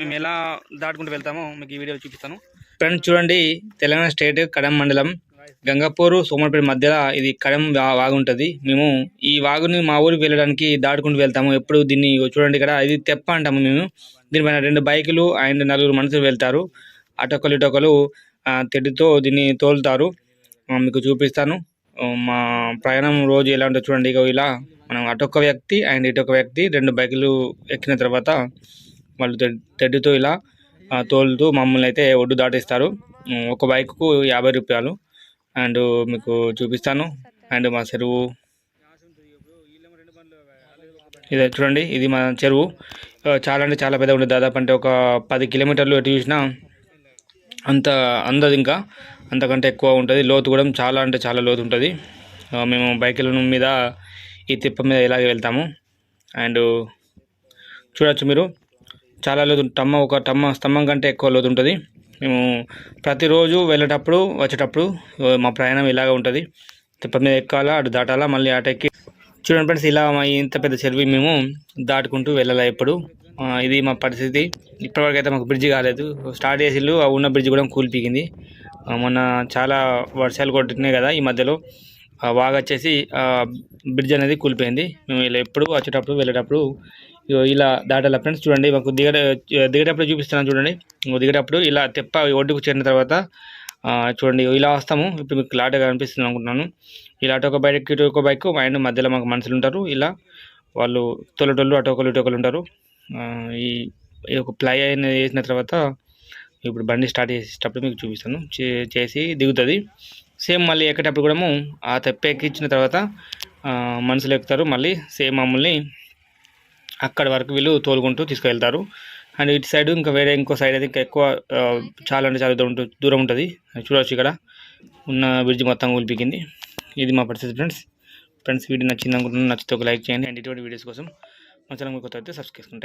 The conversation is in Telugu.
మేము ఎలా దాటుకుంటూ వెళ్తామో మీకు ఈ వీడియో చూపిస్తాను. ఫ్రెండ్స్ చూడండి తెలంగాణ స్టేట్ కడెం మండలం గంగాపూరు సోమర్పేట మధ్యలో ఇది కడెం వాగు ఉంటుంది. మేము ఈ వాగుని మా ఊరికి వెళ్ళడానికి దాటుకుంటూ వెళ్తాము. ఎప్పుడు దీన్ని చూడండి ఇక్కడ ఇది తెప్ప అంటాము మేము. దీనిపైన రెండు బైకులు అండ్ నలుగురు మనుషులు వెళ్తారు. అటొకలు ఇటొకలు ఆ, దీన్ని తోలుతారు. మీకు చూపిస్తాను. మా ప్రయాణం రోజు ఎలా ఉంటుంది చూడండి. ఇగో ఇలా మనం అటొక వ్యక్తి అండ్ ఇటొక వ్యక్తి రెండు బైకులు ఎక్కిన తర్వాత వాళ్ళు తెడ్- తెడ్డుతో ఇలా తోలుతూ మమ్మల్ని అయితే ఒడ్డు దాటిస్తారు. ఒక బైక్కు యాభై రూపాయలు. అండ్ మీకు చూపిస్తాను. అండ్ మా చెరువు. ఇదే చూడండి ఇది మా చెరువు. చాలా అంటే చాలా పెద్ద ఉంటుంది. దాదాపు అంటే ఒక పది కిలోమీటర్లు ఎటు చూసినా అంత అందదు ఇంకా. అంతకంటే ఎక్కువ ఉంటుంది. లోతు కూడా చాలా అంటే చాలా లోతు ఉంటుంది. మేము బైకుల మీద ఈ తిప్ప మీద ఇలాగే వెళ్తాము. అండ్ చూడొచ్చు మీరు. చాలా లోతు టమ్మ ఒక టమ్మ స్తంభం కంటే ఎక్కువ లోతు ఉంటుంది. మేము ప్రతిరోజు వెళ్ళేటప్పుడు వచ్చేటప్పుడు మా ప్రయాణం ఇలాగ ఉంటుంది. తిప్ప మీద ఎక్కాలా అటు దాటాలా మళ్ళీ అటు ఎక్కి. చూడండి ఫ్రెండ్స్ ఇలా మా ఇంత పెద్ద చెరువు మేము దాటుకుంటూ వెళ్ళాలి ఎప్పుడు. ఇది మా పరిస్థితి. ఇప్పటివరకు అయితే మాకు బ్రిడ్జి కాలేదు. స్టార్ట్ చేసిళ్ళు ఆ ఉన్న బ్రిడ్జ్ కూడా కూలిపీకింది మొన్న చాలా వర్షాలు కొట్టినాయి కదా ఈ మధ్యలో. ఆ వచ్చేసి బ్రిడ్జ్ అనేది కూలిపోయింది. మేము ఇలా ఎప్పుడు వచ్చేటప్పుడు వెళ్ళేటప్పుడు ఇలా దాటాల ఫ్రెండ్స్ చూడండి మాకు దిగట దిగేటప్పుడు చూపిస్తున్నాను చూడండి. దిగేటప్పుడు ఇలా తెప్ప ఒడ్డుకు చేరిన తర్వాత చూడండి ఇలా వస్తాము. ఇప్పుడు మీకు లాటగా అనిపిస్తుంది అనుకుంటున్నాను. ఇలా అటు ఒక బైక్ ఇటు ఒక బైక్ అండ్ మధ్యలో మాకు మనుషులు ఉంటారు. ఇలా వాళ్ళు తొలటోళ్ళు అటు ఇటోకలు ఇటు ఉంటారు. ఈ ఒక ప్లై అయిన వేసిన తర్వాత ఇప్పుడు బండి స్టార్ట్ చేసేటప్పుడు మీకు చూపిస్తాను. చే- చేసి దిగుతుంది. సేమ్ మళ్ళీ ఎక్కేటప్పుడు కూడా ఆ తెప్ప ఎక్కించిన తర్వాత మనుషులు ఎక్కుతారు. మళ్ళీ సేమ్ మమ్మల్ని అక్కడ వరకు వీళ్ళు తోలుకుంటూ తీసుకువెళ్తారు. అండ్ ఇటు సైడ్ ఇంకా వేరే ఇంకో సైడ్ అయితే ఇంకా ఎక్కువ చాలా అంటే చాలా దూరం దూరం ఉంటుంది. చూడవచ్చు ఇక్కడ. ఉన్న బ్రిడ్జ్ మొత్తం కూలిపికింది ఇది మా పరిస్థితి ఫ్రెండ్స్. ఫ్రెండ్స్ వీడియో నచ్చింది అనుకుంటున్నాను నచ్చితే ఒక లైక్ చేయండి. అండ్ ఇటువంటి వీడియోస్ కోసం మా ఛానల్ కొత్త అయితే సబ్స్క్రైబ్ చేసుకుంటాయి